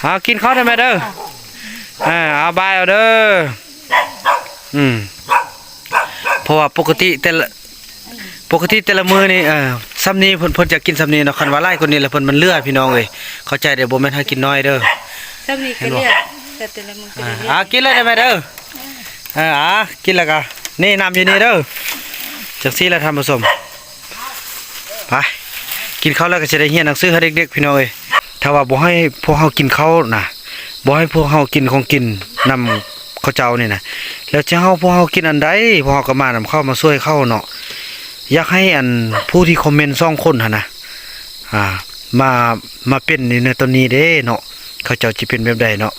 เอากินข้าวได้ไหมเด้ออ่าเอาบายเอาเด้ออืมเพราะว่าปกติแต่ละปกติแต่ละมื้อนี่เออซ้ำนี้เพิ่นเพิ่นจะกินซ้ำนี้เนาะคันว่าหลายคนนี้แล้วเพิ่นมันเลือดพี่น้องเอ้ยเข้าใจเด้อบ่แม่นให้กินน้อยเด้อซ้ำนี่ก็เรียกแต่แต่ละมึงก็อ่าเรียกอ่ากินเลยได้ไหมเด้อเอออ่ากินแล้วก็นี่น้ำอยู่นี่เด้อจังซี่แหละท่านผู้ชมไปกินข้าวแล้วก็จะได้เรียนหนังสือให้เด็กๆพี่น้องเอ้ย ถ้าว่าบ่ให้พวกเฮากินเขาน่ะบ่ให้พวกเฮากินของกินนำข้าวเจ้านี่นะแล้วจะเฮาพวกเฮากินอันใดพวกเฮาก็มานำเข้ามาช่วยเข้าเนาะอยากให้อันผู้ที่คอมเมนต์ซ่องคนหั่นนะอ่ามามาเป็นในตอนนี้เด้เนาะเขาเจ้าสิเป็นแบบใดเนาะ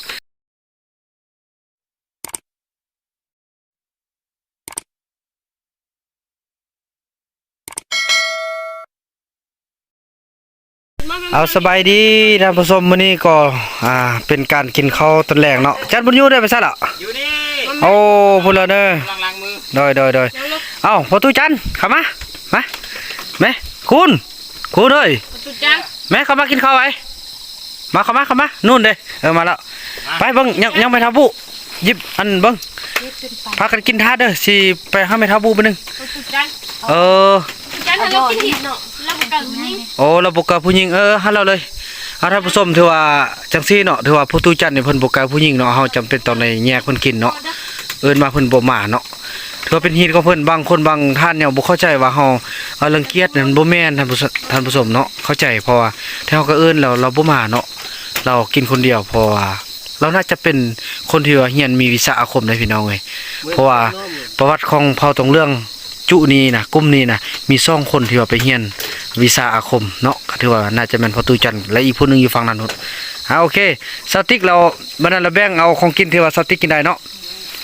เอาสบายดีท่านผู้ชมมื้อนี้ก็อ่าเป็นการกินข้าวตอนแรกเนาะจัดบุญอยู่ได้ไปซะละอยู่นี่โอ้พุ่นละเด้อกำลังล้างมือโดยโดยโดยเอ้าพอตู้จันเข้ามามาแม่คุณคุณเอ้ยตุจังแม่เข้ามากินข้าวไว้มาเข้ามาเข้ามานู่นเด้เออมาแล้วไปเบิ่งยังยังไม่ทับบุหยิบอันเบิ่งเรียกเป็นไปพากันกินทาเด้อสิไปหาแม่ทับบุไปหนึงตุจังเออตุจังถ้าเรากินหินเนาะ เราบ่กันยิงโอ้เราบกกับผู้หญิงเออฮัลโหลเลยอาท่านผู้ชมถือว่าจังซี่เนาะถือว่าผู้ตู้จันนี่เพิ่นบกกับผู้หญิงเนาะเฮาจำเป็นต้องได้แยกเพิ่นกินเนาะเอิ้นมาเพิ่นบ่มาเนาะถือว่าเป็นฮีตของเพิ่นบางคนบางท่านเนี่ยบ่เข้าใจว่าเฮาเอารังเกียจนั่นบ่แม่นท่านผู้ท่านผู้ชมเนาะเข้าใจเพราะว่าถ้าเฮาก็เอิ้นแล้วเราบ่มาเนาะเรากินคนเดียวเพราะว่าเราน่าจะเป็นคนที่ว่าเฮียนมีวิชาอาคมเลยพี่น้องเอ้ยเพราะว่าประวัติของเผ่าตรงเรื่องจุนี้นะกลุ่มนี้นะมีซ่องคนที่ว่าไปเฮียน วิชาอาคมเนาะก็ถือว่าน่าจะเป็นพอตูจันทร์และอีกผู้หนึงอยู่ฝั่งนั้นนู่นอ่าโอเคสติกเราบัดนั้นเราแบ่งเอาของกินที่ว่าสติกกินได้เนาะ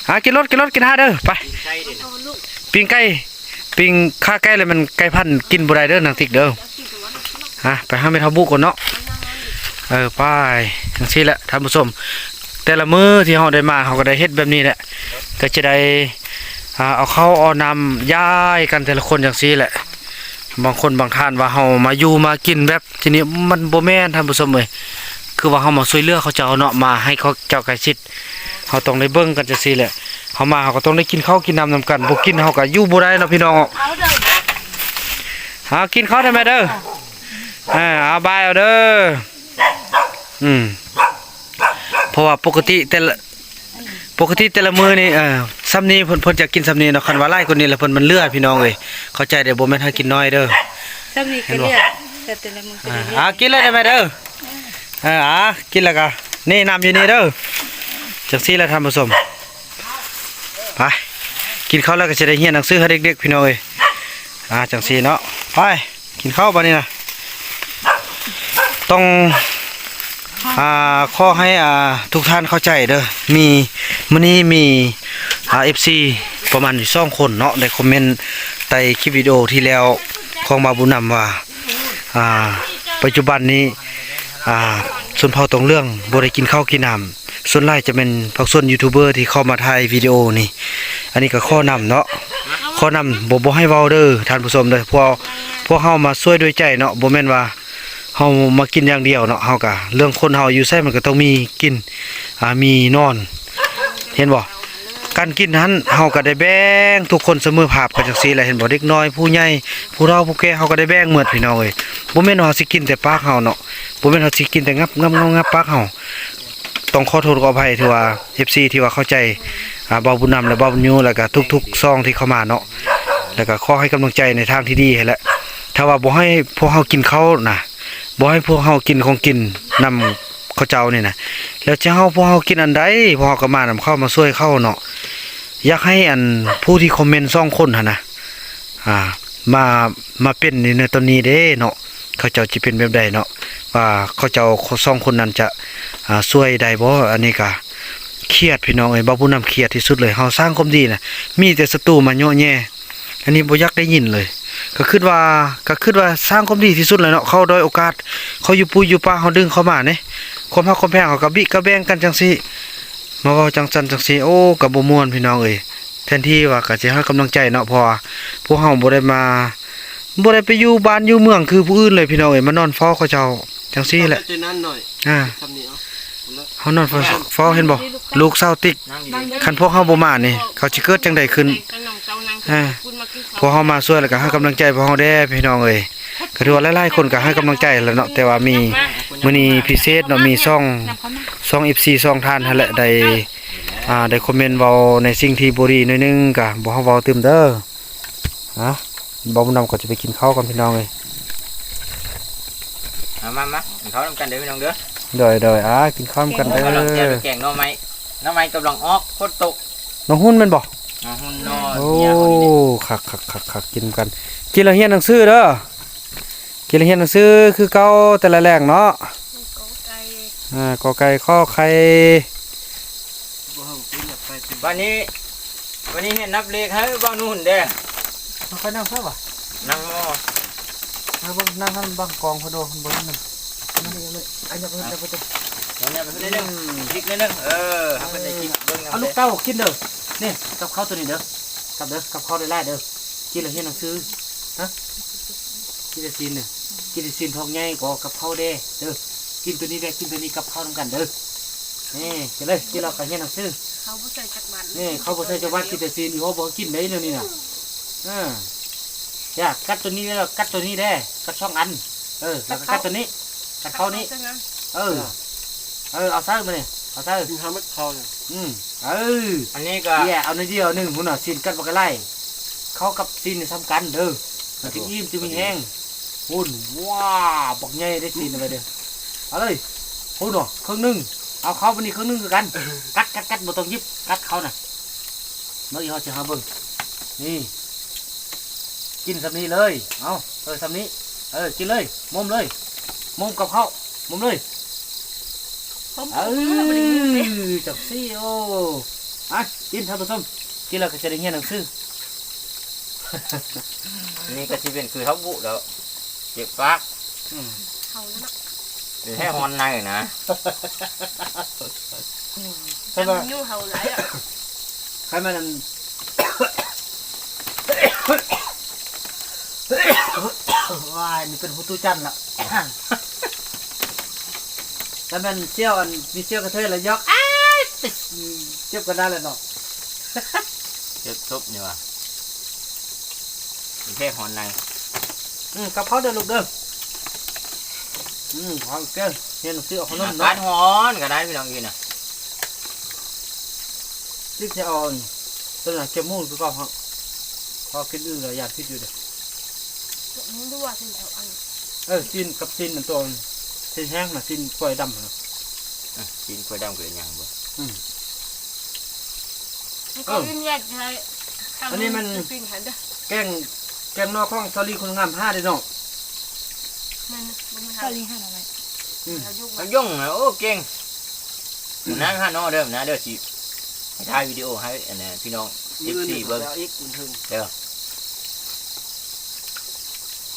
อ่ากินรถกินรถกินห้าเด้อไปปิ้งไก่ปิ้งข้าไก่เลยมันไก่พันกินบ่ได้เด้อนางติกเด้อฮะไปหาเมทับบุก่อนเนาะเออไปจังซี่แหละท่านผู้ชมแต่ละมื้อที่เฮาได้มาเฮาก็ได้เฮ็ดแบบนี้แหละก็จะได้เอาเข้าวเอานำย้ายกันแต่ละคนจังซี่แหละ บางคนบางท่านว่าเฮามาอยู่มากินแบบทีนี้มันบ่แม่นท่านผู้ชมเอ้ยคือว่าเฮามาช่วยเหลือเขาเจ้าเนาะมาให้เขาเจ้าใกล้ชิดเฮาต้องได้เบิ่งกันจังซี่แหละเฮามาเฮาก็ต้องได้กินข้าวกินน้ำนำกันบ่กินเฮาก็อยู่บ่ได้เนาะพี่น้องเอาเด้อหากินข้าวได้ไหมเด้ออ่าเอาบายเอาเด้ออืมเพราะว่าปกติแต่ละ ปกติแต่ละมื้อนี่เออซ้ำนี้เพิ่นเพิ่นจะกินซ้ำนี้เนาะคันว่าหลายคนนี้แล้วเพิ่นมันเลือดพี่น้องเอ้ยเข้าใจเด้อบ่แม่นให้กินน้อยเด้อซ้ำนี่ก็เรียกแต่แต่ละมึงก็อ่าเรียกอ่ากินเลยได้ไหมเด้อเอออ่ากินแล้วก็นี่น้ำอยู่นี่เด้อจังซี่แหละท่านผู้ชมไปกินข้าวแล้วก็จะได้เรียนหนังสือให้เด็กๆพี่น้องเอ้ยอ่าจังซี่เนาะไปกินข้าวบัดนี้นะต้อง อ่าขอให้อ่าทุกท่านเข้าใจเด้อมีมื้อนี้มีอ่า FC ประมาณอยู่2คนเนาะได้คอมเมนต์ใต้คลิปวิดีโอที่แล้วของบาบุญนำว่าอ่าปัจจุบันนี้อ่าส่วนเผ่าตรงเรื่องบ่ได้กินข้าวกินน้ำส่วนหลายจะเป็นพวกส่วนยูทูบเบอร์ที่เข้ามาถ่ายวิดีโอนี่ อันนี้ก็ข้อนำเนาะข้อนำบ่บ่ให้เว้าเด้อท่านผู้ชมเด้อพวกพวกเฮามาช่วยด้วยใจเนาะบ่แม่นว่า เฮามากินอย่างเดียวเนาะเฮาก็เรื่องคนเฮาอยู่ไสมันก็ต้องมีกินอ่ามีนอน เห็นบ่การกินนั้นเฮาก็ได้แบ่งทุกคนเสมอภาพกันจังซี่แหละเห็นบ่เด็กน้อยผู้ใหญ่ผู้เฒ่าผู้แก่เฮาก็ได้แบ่งหมดพี่น้องเอ้ยบ่แม่นเฮาสิกินแต่ปากเฮาเนาะบ่แม่นเฮาสิกินแต่งับงับงับงับปากเฮาต้องขอโทษขออภัยที่ว่า FC ที่ว่าเข้าใจอ่าเบาบุญนำและเบาบุญยูแล้วก็ทุกๆซองที่เข้ามาเนาะแล้วก็ขอให้กำลังใจในทางที่ดีให้แหละถ้าว่าบ่ให้พวกเฮากินข้าวน่ะ บ่ให้พวกเฮากินของกินนำข้าวเจ้านี่นะแล้วจะเฮาพวกเฮากินอันใดพวกเฮาก็มานำเข้ามาช่วยเข้าเนาะอยากให้อันผู้ที่คอมเมนต์2คนหั่นนะอ่ามามาเป็นในตอนนี้เด้เนาะเขาเจ้าจะเป็นแบบใดเนาะว่าเขาเจ้าสองคนนั้นจะอ่าช่วยได้บ่อันนี้ก็เครียดพี่น้องเอ้ยบ่ผู้นำเครียดที่สุดเลยเฮาสร้างความดีนะมีแต่ศัตรูมาเยาะแย่อันนี้บ่อยากได้ยินเลย ก็คิดว่าก็คิดว่าสร้างความดีที่สุดเลยเนาะเขาโดยโอกาส เขาอยู่ปูอยู่ป่าเขาดึงเข้ามาเนี่ยความฮักความแพงเขาก็บิก็แบ่งกันจังซี่มาเว้าจังซั่นจังซี่โอ้ก็บ่ม่วนพี่น้องเอ้ยแทนที่ว่าก็สิให้กำลังใจเนาะเพราะว่าพวกเฮาบ่ได้มาบ่ได้ไปอยู่บ้านอยู่เมืองคือผู้อื่นเลยพี่น้องเอ้ยมานอนเฝ้าเขาเจ้าจังซี่แหละตัวนั้นหน่อยอ่าทำนี่ เอาเฮานอนฟ้อเห็นบ่ลูกเศร้าติ๊กนั่งดีคันพวกเฮาบ่มานี่เขาสิเกิดจังไดขึ้นอ่าพวกเฮามาช่วยแล้วก็ให้กำลังใจพวกเฮาแด้พี่น้องเอ้ยก็ถือว่าหลายๆคนก็ให้กำลังใจแล้วเนาะแต่ว่ามีมื้อนี้พิเศษเนาะมีช่องช่อง FC ช่องทานหั่นแหละได้อ่าได้คอมเมนต์เว้าในสิ่งที่บ่ดีหน่อยหนึงก็บ่เฮาเว้าตื่มเด้อฮะบ่บุญนำก็จะไปกินข้าวกันพี่น้องเอ้ยเอามามาเขาทำกันเด้อพี่น้องเด้อ เดอยๆอ่ากินข้าวกันเด้กำลังแกงอแกงหน่อไม้หน่อไม้กำลังออกโคตรตกน้องหุ้นแม่นบ่อ๋อหุ่นนอโอ้เมียเขานี่คักคักคักคักกินกันกินแล้วเฮียนหนังสือเด้อกินแล้วเฮียนหนังสือคือเก่าแต่ละแรกเนาะอ่ากอไก่ข้อไข่วันนี้ วันนี้เห็นนับเลขให้บ้านนู่นเด้อไปนั่งซะบ่นั่งหม้อนั่งนั่งท่านบังกองพอโดบ่นั่นนั่นเลยอันนี้เพิ่นจะไปเอาเนี่ยไปนิดนึง พริกนิดนึงเออเอาไปในพริกเบิ่งเอาลูกเต้ากินเด้อนี่กับข้าวตัวนี้เด้อกับเด้อกับข้าวได้หลายเด้อกินแล้วเฮียนหนังสือฮะกินแต่ซีนเนี่ยกินแต่ซีนทองใหญ่ก็กับข้าวแด้เด้อกินตัวนี้ได้กินตัวนี้กับข้าวนำกันเด้อนี่กินเลยกินแล้วก็เฮียนหนังสือเขาบ่ใส่จักรวาลนี่เขาบอกใช้จะวัดกินแต่ซีนอยู่เขาบอกกินได้เลยนี่นะอ่าอยากัดตัวนี้แล้วกัดตัวนี้ได้กัดช่องอัน เออแล้วก็กัดตัวนี้ กัดเข้านี้เออ เออเอาใส่มาเนี่ยเอาใส่ทำให้เขาเนี่ยอืมเอออันนี้ก็แย่เอาในเดียวหนึ่งหุ่นอะซีนกัดปากกระไล่เข้ากับซีนนี่ซ้ำกันเด้อมันจะอิ่มจะมีแห้งหุ่นว้าบักใหญ่ได้ซีนไปเด้อเอาเลยหุ่นอะครึ่งหนึงเอาเข้าไปนี่ครึ่งหนึงคือกัน กัดกัดกัดบ่ต้องยิบกัดเขาน่ะเมื่อกี้เขาจะหาเบิ่งนี่กินสำนี้เลย เอาเออสำนี้ เออ กินเลยมุมเลย มุมกับเขามุมเลยผมเออจับซี่โอ้อะกินท่านผู้ชมกินแล้วก็จะได้เงียนหนังสืออันนี้ก็ที่เป็นคือเขาบุแล้วเจ็บปากอืมเขาแล้วเนาะหรือให้ฮอนในนะใช่ไหมยุ่งเขาหลายอะใครมัน ว้ายนี่เป็นหูตู้จันทร์ละแล้วมันเชี่ยวอันมีเชี่ยวกระเทยแล้วยกอ้ายติดเจ็บกันได้เลยเนาะเจ็บซุบนี่ว่ะหรือให้ฮอนในอืมกับเขาเดินลูกเด้ออืมของเก้อเห็นซื้อเอาขนมอาเนาะกาศฮ้อนก็ได้พี่น้องกินน่ะซิกจะเอาตัวไหนเก็บมูลคือก็เขาพอคิดอื่นเลยอยากคิดอยู่เด้อ มึงดูว่าสิเอาอันเออซินกับซินมันตัวซินแห้งนะซินกล้วยดำนะ อะกินกล้วยดำกล้วยหยังบ่มันก็ยิ่งแยกใช่ปิ้งหันเด้อแกงแกงนอกข้องซอรี่คนงามห้าเด้อเนาะมันมันไม่ก็หาลิงหันอะไรเขายุ่งมันยุ่งนะโอ้เก่งนะฮะน้องเด้อนะเด้อสิให้ถ่ายวิดีโอให้อันนี้พี่น้อง FC เบิ่ง อีกอุ่นถึงเด้อ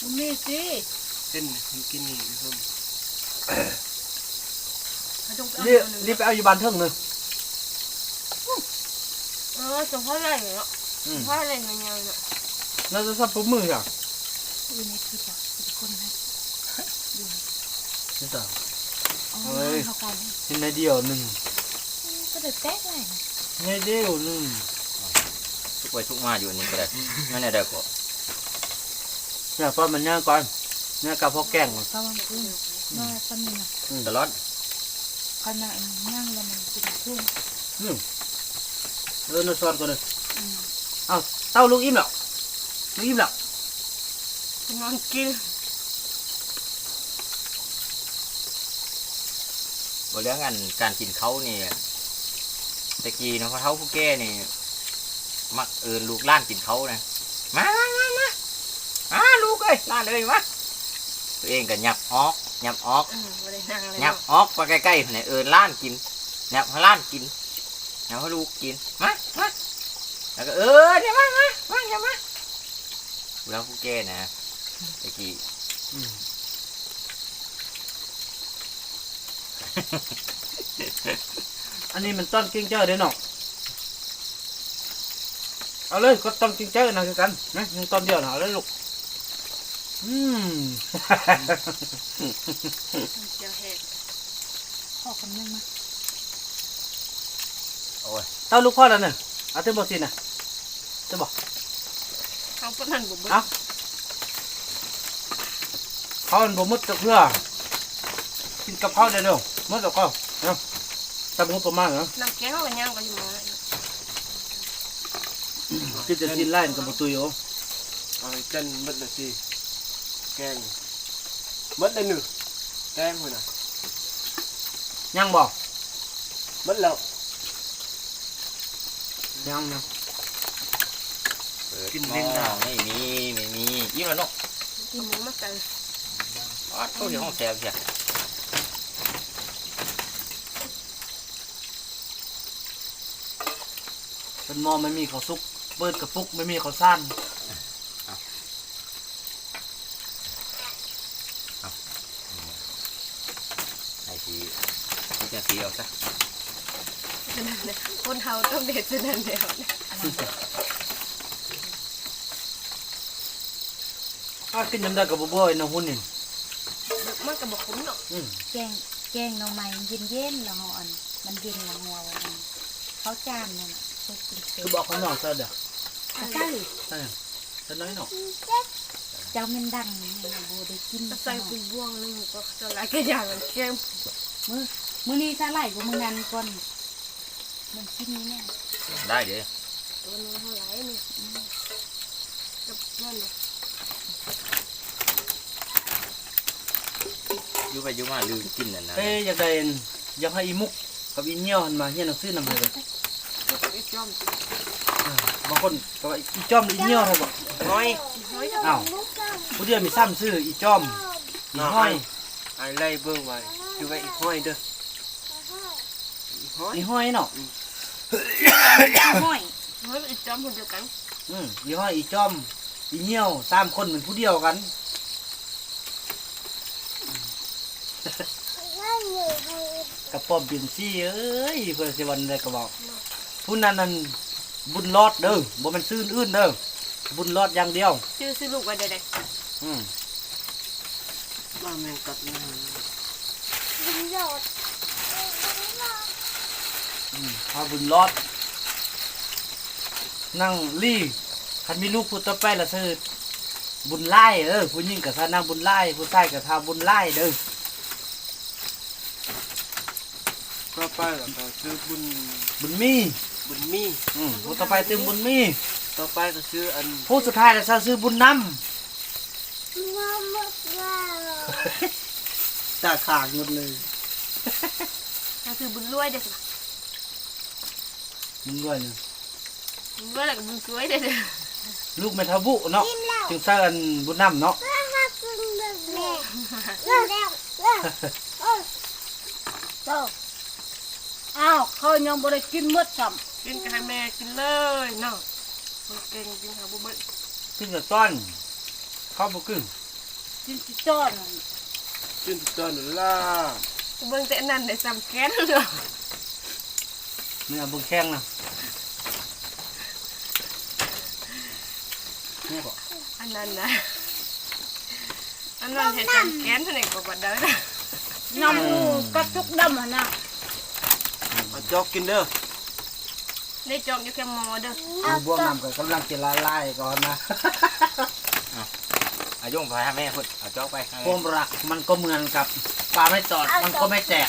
มันมีสิเส้นมันกินนี่พี่ส้มเขาต้องรีบรีบไปเอาอยู่บ้านเทิงเลยเออสมพ่ออะไรเนาะอืมพ่ออะไรเงี้ยเนาะแล้วจะสับปุ๊บมืออะอยู่ในคลิปอะเป็นคนให้นี่จ้ะอ๋อเฮ้ย เขากันเห็นในเดียวหนึ่งก็เดือดแต๊กเลยนะในเดียวหนึ่งทุกไปทุกมาอยู่นี่ก็ได้นั่นแหละเด้อก็ เนี่ยตอนมันย่างก่อนย่างกับพอแกงก่อนก็วันอื่นมาตอนนี้นะตลอดเขานั่งนั่งแล้วมันกินเครื่องเออเนื้อซอนก่อนเลยอืมเอาเต้าลูกอิ่มแล้วลูกอิ่มแล้วนอนกินบ่เรื่องอันการกินเขานี่ตะกี้เนาะเขาเฒ่าผู้แก่นี่ มักเอินลูกหล้านกินเขานะมามามามาอ่าลู กเอ้ยหล้านเอ้ยมาตัวเองก็หยับออกหยับออกอืมไม่ได้นั่งเลยหยับเนาะออกไปใกล้ๆเนี่ยเอินหล้านกินหยับให้หล้านกินหยับให้ลูกกินมามาแล้วก็เออเดี๋ยวมามามาอย่ามาแล้วผู้แก่นะตะกี้อืมอันนี้มันต้นกิ้งเจ้าเด้อเนาะเอาเลยก็ต้นกิ้งเจ้านะคือกันนะยังต้นเดียวนะเอาเลยลูก อืมเดี๋ยวแหกขอคำนึงมาโอ้ยเต้าลูกพ่อแล้วเนี่ยเอาเต็มบ่สิน่ะจะบอกเขาเพิ่นนั่นบ่เบิ่งเอาเขาอันบ่หมดจักเพื่อกินกับข้าวได้เด้อหมดแล้วก็เนาะตามงบประมาณเนาะน้ำแกงเขาก็ย่างก็อยู่มากินจะกินไล่กับบ่ตุยโอเอาให้กันมัดละ สิแกงมัดเลยหนึ่งแกงคนน่ะยังบ่มัดแล้วยังยังเปิดหม้อไม่มีไม่มียิ้มแล้วเนาะกินหมูมาใส่อ๋อโทษเดี๋ยวห้องแซวเสีย เป็นหมอไม่มีข้าวสุก เปิดกระปุกไม่มีข้าวซ่าน ไอ้ทีนี่จะสีออกซะ ฉะนั้นเนี่ยคนเฮา ต้องเด็ดฉะนั้นเดียวเนี่ยถ้ากินยำได้กับบ่บ่อยนะหุ่นนี่มันก็บ่คุ้มเนาะอืมแกงแกงหน่อไม้เย็นเย็นๆแล้วเฮาอันมันเย็นแล้วเฮาอันเขาจานนั่นน่ะเฮ็ดเป็นเป็คือบอกข้างนอกซะเด้อกระใส่ใช่จะน้อยเนาะเจ้ามันดังนี่บ่ได้กินก็ใส่เป็นบ่วงนึงก็จะหลายก็อย่างมันเค็มมื้อมื้อนี้ถ้าไหลกว่ามื้อนั้นก่อน มันกินนี่แน่ได้เดี๋ยวตัวนึงเท่าไหร่นี่กับนั่นเนี่ยอยู่ไปอยู่มาลืมกินนั่นนะเอ้ยอยากได้อยากให้อีมุกกับอีเหี่ยวหันมาเฮียนหนังสือนำให้เลยก็กับอีจอมอ่าบางคนก็ว่าอีจอมหรืออีเหี่ยวเท่าบ่น้อยน้อยอ้าวผู้เดียวมีซ้ำซื้ออีจอมอีห้อยไอ้ไล่เบิ่งไว้คือไว้อีกห้อยเด้ออีก ห้อยอีห้อยเนาะห้อยน้อยอีจอมคนเดียวกัน อืมอีห้อยอีจอมอีเหี่ยวสามคนเป็นผู้เดียวกันกับป้อมเปลี่ยนซี่เอ้ยเพื่อนสิวันใดก็บอกผู้นั้นนั่นบุญรอดเด้อบ่แมันซื้ออื่นเด้อบุญรอดอย่างเดียวชื่อซื้อลูกไว้ได้อืมมาแมงกัดนี่อืม พาบุญรอด นั่งลี่คันมีลูกผู้ต่อไปละซื้อบุญไล่เออผู้หญิงกับทานั่งบุญไล่ผู้ชายกับทาบุญไล่เด้อก็ไปแล้วก็ซื้อบุญบุญมีบุญมีอืมผู้ต่อไปตึงบุญมีต่อไปก็ซื้ออันผู้สุดท้ายละซื้อบุญนำตาขางหมดเลย ก็คือบุญรวยเด้อ มึงด้วยเนี่ยบุญรวยแล้วก็บุญสวยเด้อลูกแม่ทาบุเนาะจึงสร้างบุญนำเนาะอ้าวเขายังบ่ได้กินหมดซ้กินก็ให้แม่กินเลยเนาะคนเก่งกินหาบ่เบิดขึ้นกับต้อนเข้าบุกึ่งกินสิจ้อนขึ้นตอนนั้นล่ะเบิ่งแต่อันนั้นได้ซ้ำแค้นเนาะนี่เอาบุญแข้งนะ นี่บอกอันนั้นนะอันนั้นเฮ็ดซ้ำแค้นเท่านั้นก็บ่ได้นะน้ำกระตุกดำหั่นน่ะเอาจอกกินเด้อได้จองอยู่แค่หมอเด้อดูบวงนำกับกำลังจะละลายก่อนนะอายุงพายแม่พุ่นเอาจอกไปให้ความรักมันก็เหมือนกับปลาไม่ตอดมันก็ไม่แตก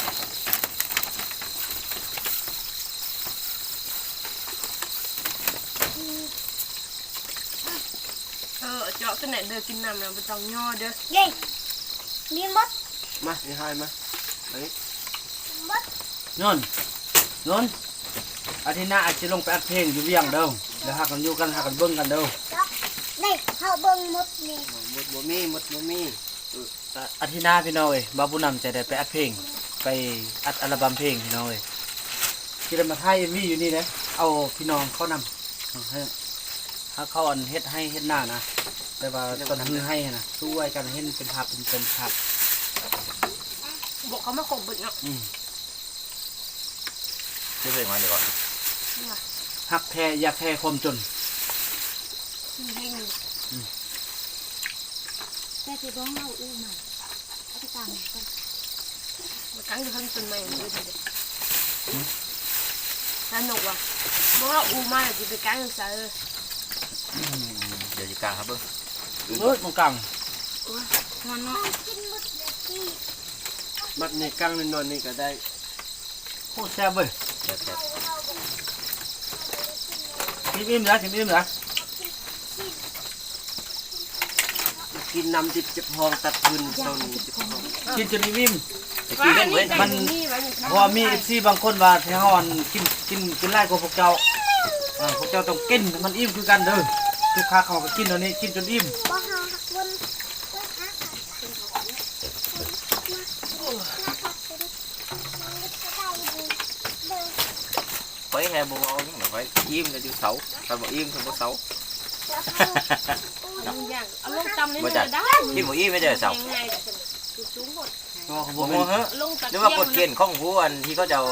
เออเจาะตัวไหนเด้ อกินน้ำแล้วบ่ต้องย่อเด้อเย้นี่มดมานี่ให้มาอันนี้นนนนอาทิตย์หน้าอาจจะลงไปอัดเพลงอยู่เวียงเด้อแล้วหากันอยู่กันหากันเบิ่งกันเด้อนี่เขาเบิ่งมดนี่หมดบ่มีหมดบ่มีอะอาทิตย์หน้าพี่น้องเอ้ยบาบุญนำจะได้ไปอัดเพลง ไปอัดอัลบั้มเพลงพี่น้องเอ้ยที่ได้มาถ่ายเอ็มวีอยู่นี่นะเอาพี่น้องเขานำให้ถ้าเขาอันเฮ็ดให้เฮ็ดหน้านะ แต่ว่าตอนมือให้นะช่วยกันเห็นเป็นภาพเป็นเป็นภาพบอกเขามาคบเบิดเนาะอืมชื่อเพลงมาเดี๋ยวก่อนหักแท้อยากแท้ความจนให้หนึ่งแม่สิบ่เฮาอู้มาเอาไปตามกันมาตั้งอยู่ข้างต้นไม้เลยเด้อสนุกว่ะเพราะว่าอูมาจะไปกลางศึกษาเลยเดี๋ยวจะกลางครับเบิ้ง เฮ้ยมันกังมันเนาะมัดนี่กลางนอนนี่ก็ได้โคตรแซ่บเว้ยเดี๋ยวเดี๋ยวทิมอิ่มเหรอทิมอิ่มเหรอกินน้ำจิบจิบพองตัดพื้นเท่านี้จิบพองกินจนอิ่มตะกี้เล่นเว้ยมันนี่ไว้นี่เพราะว่ามีเอฟซีบางคนว่าที่เฮาอันกินกินกินไล่กว่าพวกเจ้าอ่าพวกเจ้าต้องกินให้มันอิ่มคือกันเด้อ ทุกค้าเขาก็กินตัวนี้กินจนอิ่มไฟแห่บ่เอาจังไฟอิ่มเลยดูเสาถ้าบ่อิ่มถ้าบ่เสาอย่างเอาลงตำนิดบ่นึงจัดก็ได้กินบ่อิ่มไม่ได้เสาง่ายๆแต่คือสูงหมดก็เขาบบ่อกโมว่าเฮ้อลงตะหรือเกียว่ากฎเกณฑ์ของผู้อันที่เขาจะเอา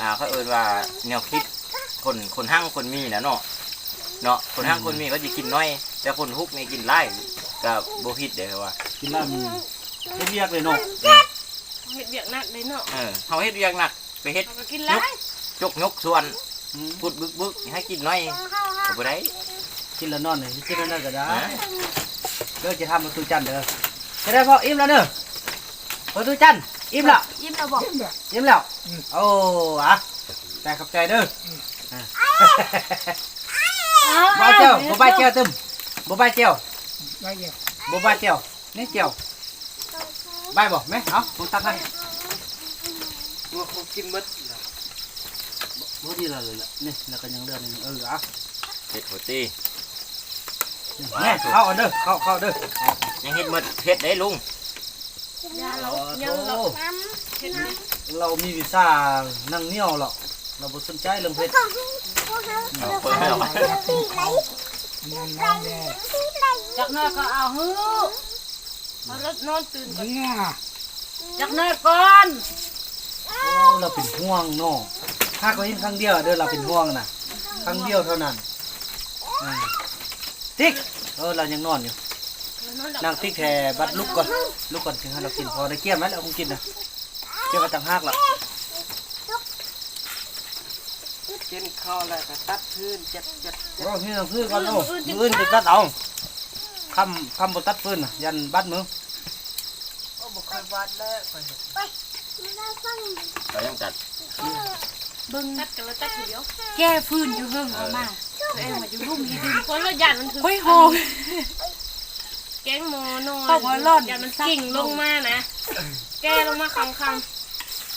อ่าเขาเอิ้นว่าแนวคิดคนคนห้างคนมีนะเนาะ เนาะคนห้างคนมีก็จะกินน้อย แต่คนฮุกนี่กินหลายก็บ่ผิดเด้อว่ากินแล้วมันเฮ็ดเรียกเลยเนาะเห็ดเบียกหนักเลยเนาะเออเฮาเฮ็ดเวียกหนักไปเฮ็ดเราก็กินหลายจกยกส่วนอืมพูดบึกบึกให้กินน้อยก็บ่ได้กินแล้วนอนเลยกินแล้วนอนก็ได้เด้อจะทำประตูจันทร์เด้อจะได้พออิ่มแล้วเด้อประตูจันทร์อิ่มแล้วยิ้มเราบอกยิ้มแล้วโอ้อะแต่ขับใจเด้ออะ บ่ายเจ้าบ่ใบายเจ้าตึมบ่ใบายเจ้าบ่ใบายเจ้านี่เจ้าใบายบ่แม่เอาผมตักให้ว่าเขากินมัดบ่ดีแล้วเลยล่ะนี่แล้วก็ยังเดือนนึงเออเอาเฮ็ดโหตีแม่เข้าเอาเด้อเข้าเข้าเด้อยังเฮ็ดหมดเฮ็ดได้ลุงยาเราโอ้ยังเราโหเห็ดนี่เรามีวีซ่านั่งเหนียวหรอกเราบ่สนใจเรื่องเพชร เอาเปิดให้เราจักน้อยก็เอาฮื้อมาแล้วนอนตื่นก่อนจักน้อยก่อนโอ้เราเป็นห่วงเนาะถ้าก็เห็นครั้งเดียวเด้อเราเป็นห่วงนะครั้งเดียวเท่านั้นติ๊กเออเรายังนอนอยู่นอนหลับนั่งติ๊กแค่บัดลุกก่อนลุกก่อนถึงให้เรากินพอได้เกี่ยมไหมเราคงกินนะเกี่ยวกับต่างหากล่ะกิ นข้าวแล้วก็ตัดพื้นจัดจัดโอ้พี่ต้องซื้อก่อนโอ้มืออื่นจะตัดเอาคำคำบตัดฟืนน่ะยันบัดมือก็บอกเคยวัดแล้วก็เห็นเรายังจัดเบิ่งตัดกันแล้วตัดทีเดียวแก้ฟื้นอยู่เฮิงเอามาตัวเองมาอยู่รุ่มนี่ดึงคนละหยาดมันถึงโอ้ยโหแกงหมอนอนต้องหัวร้อนหยาดมันกิ่งลงมานะ แกลงมาคำค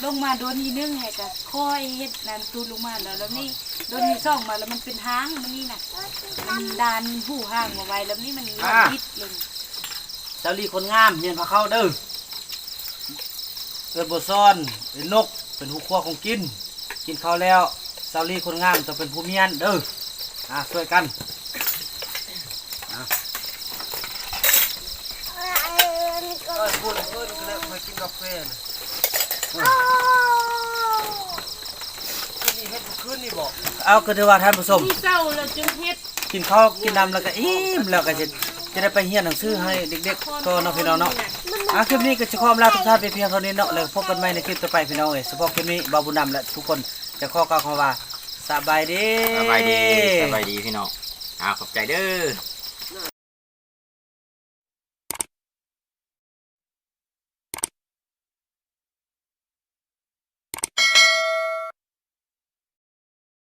ลงมาโดนทีนึงให้กะค่อยเฮ็ดนั่นตูนลงมาแล้วแล้วนี่โดนทีซ่องมาแล้วมันเป็นทางมันนี่น่ะมันดานหูห่างมาไว้แล้วนี่มันลงพิษลงเจ้าลีคนงามเฮียนพาเข้าเด้อเอิดบซ่อนเป็นนกเป็นหูขั้วของกิน กินข้าวแล้วเจ้าลีคนงามจะเป็นผู้เมียนเด้ออะช่วยกันเออพูดเพิ่นก็เลยมากินกาแฟนะ นี่เฮ็ดคืนนี่บอกเอาก็ถือว่าท่านผู้ชมำที่เศร้าเราจึงเฮ็ดกินข้าวกินน้ำแล้วก็อิ่มแล้วก็จะจะได้ไปเฮียนหนังสือให้เด็กๆก็เนาะพี่น้องเนาะอะคลิปนี้ก็จะขอลาทุกท่านไปเพียงเท่านี้เนาะแล้วพบกันใหม่ในคลิปต่อไปพี่น้องเอ้ยเฉพาะคลิปนี้บาบุญนำและทุกคนจะขอกล่าวคำว่าสบายดีสบายดีสบายดีพี่น้องอ่าขอบใจเด้อ